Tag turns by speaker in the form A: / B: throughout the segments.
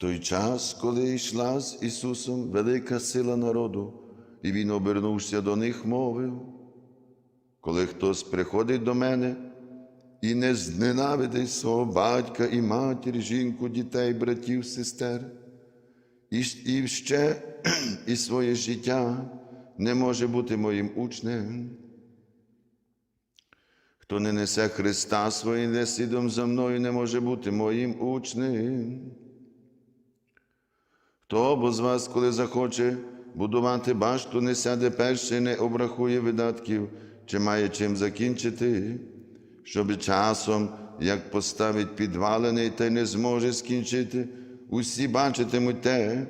A: той час, коли йшла з Ісусом велика сила народу, і Він, обернувся до них, мовив, коли хтось приходить до мене і не зненавидить свого батька і матір, жінку, дітей, братів, сестер, і, і ще і своє життя не може бути моїм учнем. Хто не несе Христа своїм не слідом за мною, не може бути моїм учнем. Хто бо з вас, коли захоче будувати башту, не сяде перший, не обрахує видатків, чи має чим закінчити, щоб часом, як поставить підвалений, та й не зможе скінчити, усі бачитимуть те,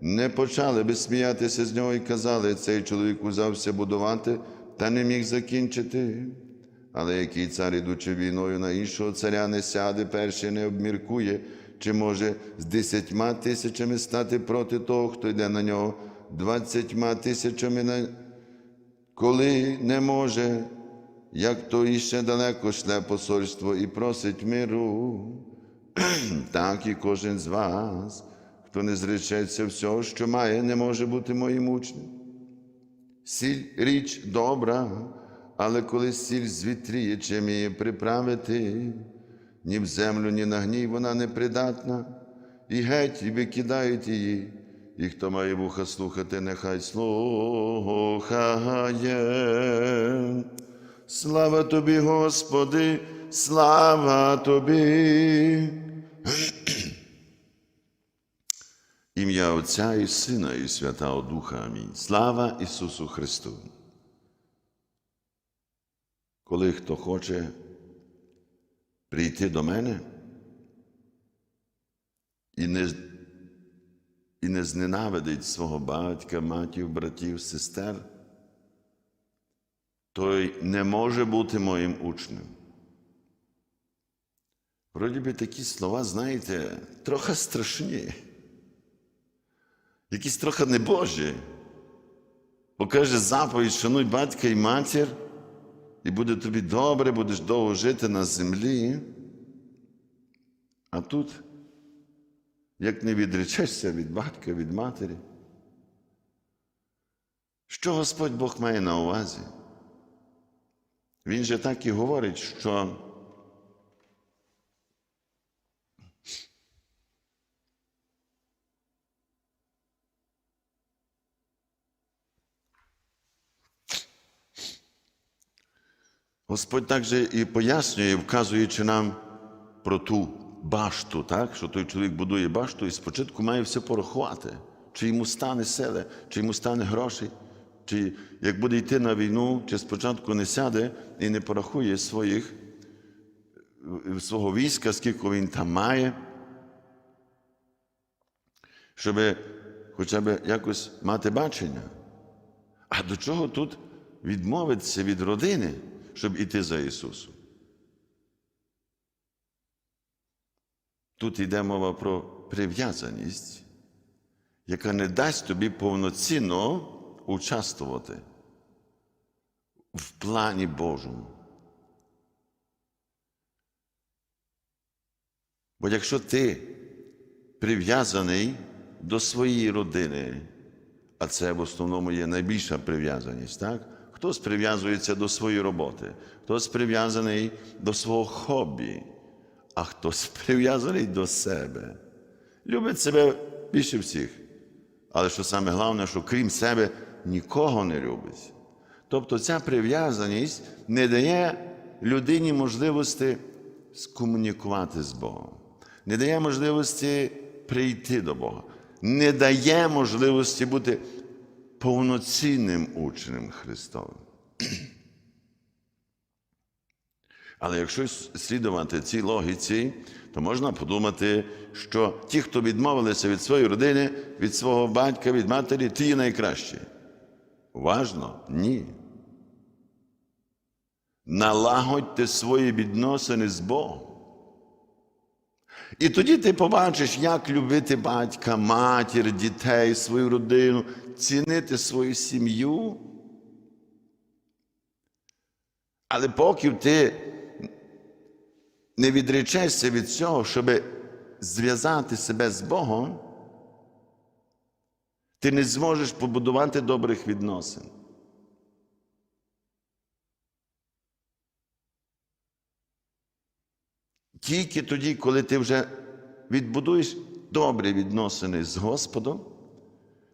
A: не почали би сміятися з нього і казали, цей чоловік узявся будувати та не міг закінчити. Але який цар, ідучи війною на іншого царя, не сяде, перший не обміркує, чи може з десятьма тисячами стати проти того, хто йде на нього, двадцятьма тисячами, на... коли не може, як то іще далеко шле посольство і просить миру, так і кожен з вас, хто не зречеться всього, що має, не може бути моїм учнем. Сіль річ добра, але коли сіль звітріє, чим її приправити, ні в землю, ні на гній вона не придатна, і геть і викидають її. І хто має вуха слухати, нехай слухає. Слава тобі, Господи, слава тобі. Ім'я Отця і Сина, і Святого Духа. Амінь. Слава Ісусу Христу. Коли хто хоче прийти до мене і не, і не зненавидить свого батька, матів, братів, сестер, той не може бути моїм учнем. Вроді би такі слова, знаєте, трохи страшні якісь трохи небожі. Бо каже заповідь, шануй батька і матір, і буде тобі добре, будеш довго жити на землі. А тут, як не відречешся від батька, від матері, що Господь Бог має на увазі? Він же так і говорить, що Господь також і пояснює, вказуючи нам про ту башту, так? що той чоловік будує башту і спочатку має все порахувати, чи йому стане сили, чи йому стане грошей, чи як буде йти на війну, чи спочатку не сяде і не порахує своїх, свого війська, скільки він там має, щоб хоча б якось мати бачення. А до чого тут відмовитися від родини, щоб іти за Ісусом? Тут йде мова про прив'язаність, яка не дасть тобі повноцінно участвувати в плані Божому. Бо якщо ти прив'язаний до своєї родини, а це в основному є найбільша прив'язаність, так? Хтось прив'язується до своєї роботи, хтось прив'язаний до свого хобі, а хтось прив'язаний до себе. Любить себе більше всіх. Але що саме головне, що крім себе нікого не любить. Тобто ця прив'язаність не дає людині можливості скомунікувати з Богом, не дає можливості прийти до Бога, не дає можливості бути повноцінним учнем Христовим. Але якщо слідувати цій логіці, то можна подумати, що ті, хто відмовилися від своєї родини, від свого батька, від матері, ті найкращі. Важно? Ні. Налагодьте свої відносини з Богом. І тоді ти побачиш, як любити батька, матір, дітей, свою родину, цінити свою сім'ю. Але поки ти не відречешся від цього, щоб зв'язати себе з Богом, ти не зможеш побудувати добрих відносин. Тільки тоді, коли ти вже відбудуєш добрі відносини з Господом,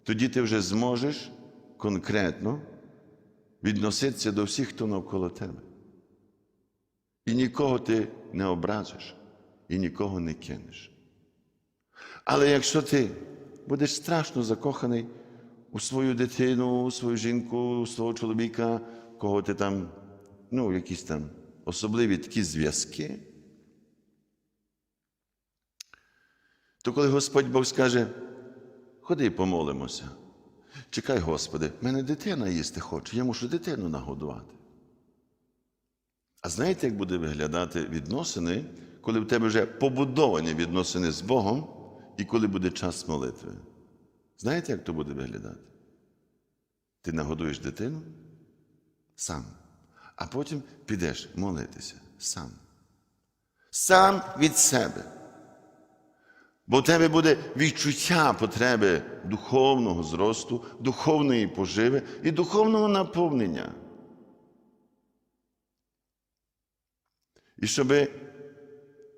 A: тоді ти вже зможеш конкретно відноситися до всіх, хто навколо тебе. І нікого ти не образиш, і нікого не кинеш. Але якщо ти будеш страшно закоханий у свою дитину, у свою жінку, у свого чоловіка, кого ти там, ну, якісь там особливі такі зв'язки, то коли Господь Бог скаже, ходи помолимося, чекай, Господи, в мене дитина їсти хоче, я мушу дитину нагодувати. А знаєте, як буде виглядати відносини, коли в тебе вже побудовані відносини з Богом і коли буде час молитви? Знаєте, як то буде виглядати? Ти нагодуєш дитину сам, а потім підеш молитися сам. Сам від себе. Бо в тебе буде відчуття потреби духовного зросту, духовної поживи і духовного наповнення. І щоб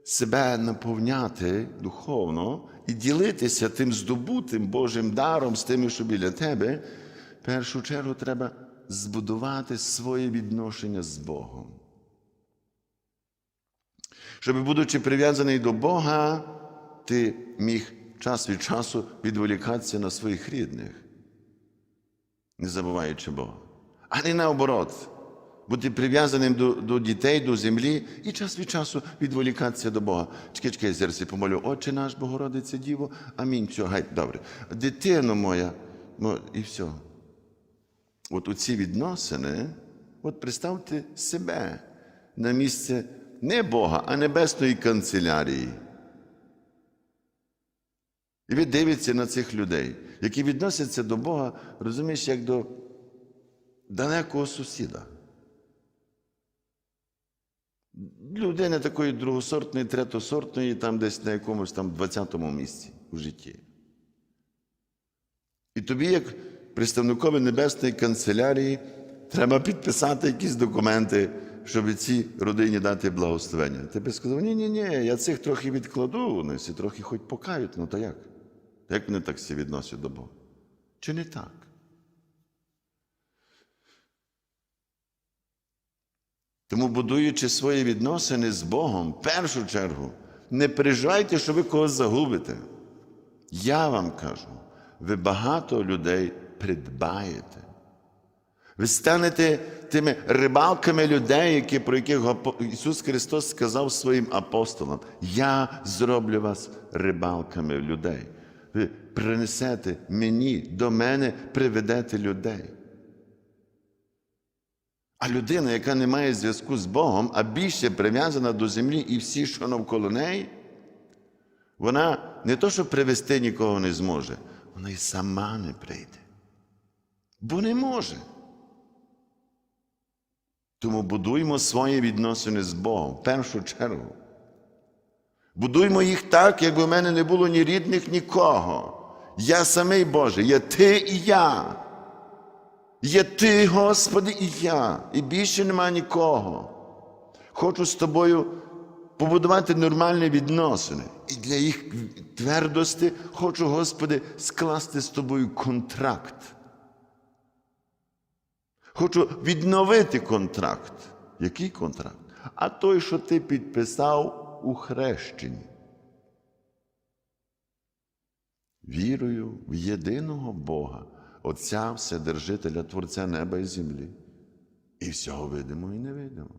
A: себе наповняти духовно і ділитися тим здобутим Божим даром з тими, що біля тебе, в першу чергу треба збудувати своє відношення з Богом. Щоб, будучи прив'язаний до Бога, ти міг час від часу відволікатися на своїх рідних, не забуваючи Бога. А не наоборот, бути прив'язаним до, до дітей, до землі і час від часу відволікатися до Бога. Чекай, чекай, я помолю, Отче наш, Богородиця Діво, амінь. Все, гай, добре. Дитино моя, мо- і все. От у ці відносини, от представте себе на місце не Бога, а небесної канцелярії. І ви дивитеся на цих людей, які відносяться до Бога, розумієш, як до далекого сусіда. Людини такої другосортної, третосортної, там десь на якомусь там 20-му місці у житті. І тобі, як представникові небесної канцелярії, треба підписати якісь документи, щоб цій родині дати благословення. Ти би сказав, ні, ні, ні, я цих трохи відкладу, вони всі трохи хоч покають, ну то як? Як вони так всі відносять до Бога? Чи не так? Тому, будуючи свої відносини з Богом, в першу чергу, не переживайте, що ви когось загубите. Я вам кажу, ви багато людей придбаєте. Ви станете тими рибалками людей, які, про яких Ісус Христос сказав своїм апостолам: Я зроблю вас рибалками людей. Ви принесете мені, до мене приведете людей. А людина, яка не має зв'язку з Богом, а більше прив'язана до землі і всі, що навколо неї, вона не то, що привести нікого не зможе, вона і сама не прийде. Бо не може. Тому будуймо свої відносини з Богом в першу чергу. Будуймо їх так, якби в мене не було ні рідних, нікого. Я самий Божий, є ти і я. Є ти, Господи, і я, і більше нема нікого. Хочу з тобою побудувати нормальні відносини. І для їх твердості хочу, Господи, скласти з тобою контракт. Хочу відновити контракт. Який контракт? А той, що ти підписав у хрещенні. Вірою в єдиного Бога, Отця Вседержителя, Творця неба і землі, і всього видимого і невидимого.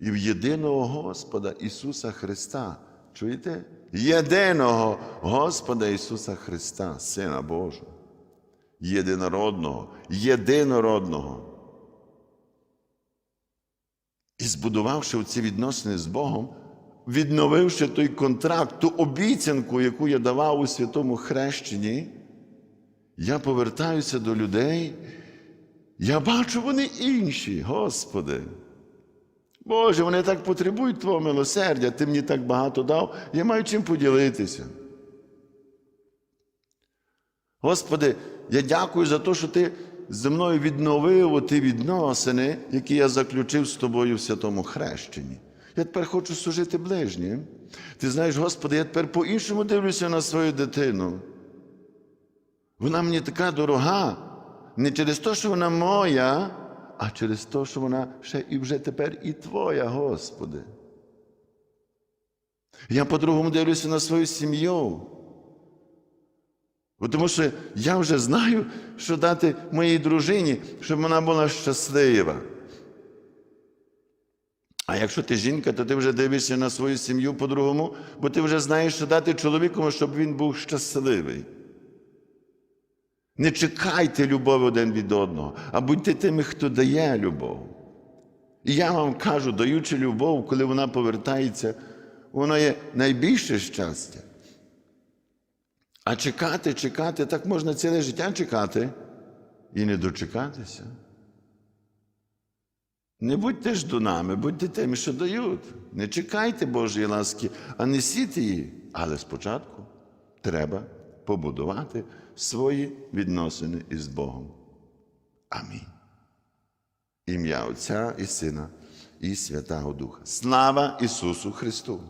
A: І в єдиного Господа Ісуса Христа. Чуєте? Єдиного Господа Ісуса Христа, Сина Божого, єдинородного, єдинородного. І збудувавши ці відносини з Богом, відновивши той контракт, ту обіцянку, яку я давав у святому хрещенні, я повертаюся до людей, я бачу, вони інші, Господи. Боже, вони так потребують Твого милосердя, Ти мені так багато дав, я маю чим поділитися. Господи, я дякую за те, що Ти зі мною відновив ті відносини, які я заключив з тобою в святому хрещенні. Я тепер хочу служити ближнім. Ти знаєш, Господи, я тепер по-іншому дивлюся на свою дитину. Вона мені така дорога, не через те, що вона моя, а через те, що вона ще і вже тепер і Твоя, Господи. Я по-другому дивлюся на свою сім'ю. Тому що я вже знаю, що дати моїй дружині, щоб вона була щаслива. А якщо ти жінка, то ти вже дивишся на свою сім'ю по-другому, бо ти вже знаєш, що дати чоловіку, щоб він був щасливий. Не чекайте любові один від одного, а будьте тими, хто дає любов. І я вам кажу, даючи любов, коли вона повертається, воно є найбільше щастя. А чекати, чекати, так можна ціле життя чекати і не дочекатися. Не будьте ждунами, будьте тими, що дають. Не чекайте Божої ласки, а несіть її. Але спочатку треба побудувати свої відносини із Богом. Амінь. Ім'я Отця і Сина і Святого Духа. Слава Ісусу Христу!